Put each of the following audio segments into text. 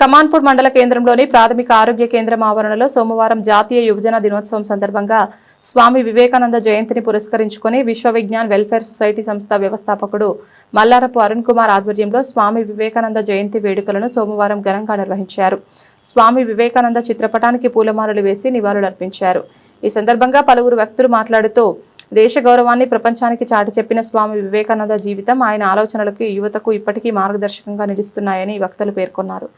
కమాన్పూర్ మండల కేంద్రంలోని ప్రాథమిక ఆరోగ్య కేంద్రం ఆవరణలో సోమవారం జాతీయ యువజన దినోత్సవం సందర్భంగా స్వామి వివేకానంద జయంతిని పురస్కరించుకుని విశ్వ విజ్ఞాన్ వెల్ఫేర్ సొసైటీ సంస్థ వ్యవస్థాపకుడు మల్లారపు అరుణ్ కుమార్ ఆధ్వర్యంలో స్వామి వివేకానంద జయంతి వేడుకలను సోమవారం ఘనంగా నిర్వహించారు. స్వామి వివేకానంద చిత్రపటానికి పూలమాలలు వేసి నివాళులర్పించారు ఈ సందర్భంగా పలువురు వ్యక్తులు మాట్లాడుతూ దేశ గౌరవాన్ని ప్రపంచానికి చాటి చెప్పిన స్వామి వివేకానంద జీవితం ఆయన ఆలోచనలకు యువతకు ఇప్పటికీ మార్గదర్శకంగా నిలుస్తున్నాయని వక్తలు పేర్కొన్నారు.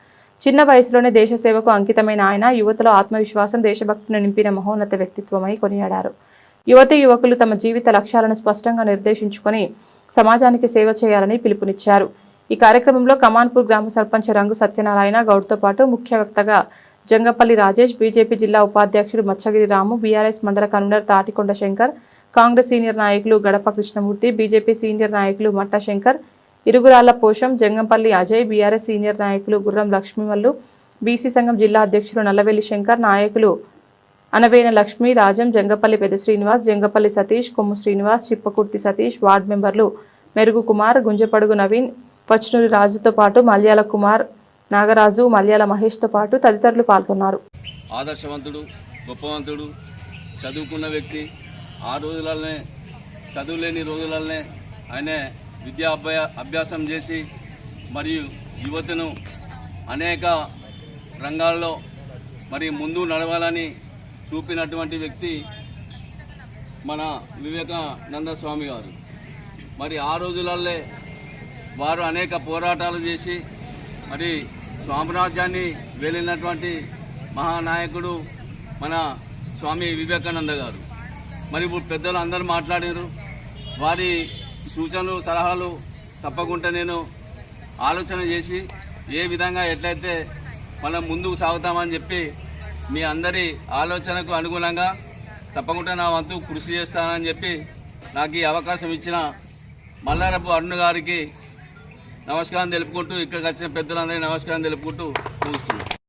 చిన్న వయసులోనే దేశ సేవకు అంకితమైన ఆయన యువతలో ఆత్మవిశ్వాసం దేశభక్తిని నింపిన మహోన్నత వ్యక్తిత్వమై కొనియాడారు. యువతి యువకులు తమ జీవిత లక్ష్యాలను స్పష్టంగా నిర్దేశించుకొని సమాజానికి సేవ చేయాలని పిలుపునిచ్చారు. ఈ కార్యక్రమంలో కమాన్పూర్ గ్రామ సర్పంచ్ రంగు సత్యనారాయణ గౌడ్తో పాటు ముఖ్య వక్తగా జంగపల్లి రాజేష్ బీజేపీ జిల్లా ఉపాధ్యక్షుడు మచ్చగిరి రాము బీఆర్ఎస్ మండల convener Tatikonda Shankar Congress senior నాయకులు గడప కృష్ణమూర్తి బీజేపీ సీనియర్ నాయకులు మట్టశంకర్ ఇరుగురాళ్ళ పోషం జంగంపల్లి అజయ్ బీఆర్ఎస్ సీనియర్ నాయకులు గుర్రం లక్ష్మీమల్లు బీసీ సంఘం జిల్లా అధ్యక్షులు నల్లవెల్లి శంకర్ నాయకులు అనవేన లక్ష్మి రాజం జంగపల్లి పెద్ద శ్రీనివాస్ జంగపల్లి సతీష్ కొమ్ము శ్రీనివాస్ చిప్పకుర్తి సతీష్ వార్డు మెంబర్లు మెరుగు కుమార్ గుంజపడుగు నవీన్ పచ్నూరి రాజుతో పాటు మల్యాల కుమార్ నాగరాజు మల్యాల మహేష్తో పాటు తదితరులు పాల్గొన్నారు. ఆదర్శవంతుడు గొప్పవంతుడు చదువుకున్న వ్యక్తి ఆ రోజులనే చదువులేని రోజులనే ఆయన విద్యా అభ్య అభ్యాసం చేసి మరియు యువతను అనేక రంగాల్లో మరి ముందు నడవాలని చూపినటువంటి వ్యక్తి మన వివేకానంద స్వామి గారు. మరి ఆ రోజులల్లే వారు అనేక పోరాటాలు చేసి మరి స్వామరాజ్యాన్ని వెళ్ళినటువంటి మహానాయకుడు మన స్వామి వివేకానంద గారు. మరి ఇప్పుడు పెద్దలు అందరూ మాట్లాడారు. వారి సూచనలు సలహాలు తప్పకుండా నేను ఆలోచన చేసి ఏ విధంగా ఎట్లయితే మనం ముందుకు సాగుతామని చెప్పి మీ అందరి ఆలోచనకు అనుగుణంగా తప్పకుండా నా వంతు కృషి చేస్తానని చెప్పి నాకు ఈ అవకాశం ఇచ్చిన మల్లారపు అరుణ్ గారికి నమస్కారం తెలుపుకుంటూ ఇక్కడికి వచ్చిన పెద్దలందరికీ నమస్కారం తెలుపుకుంటూ ముగిస్తున్నాను.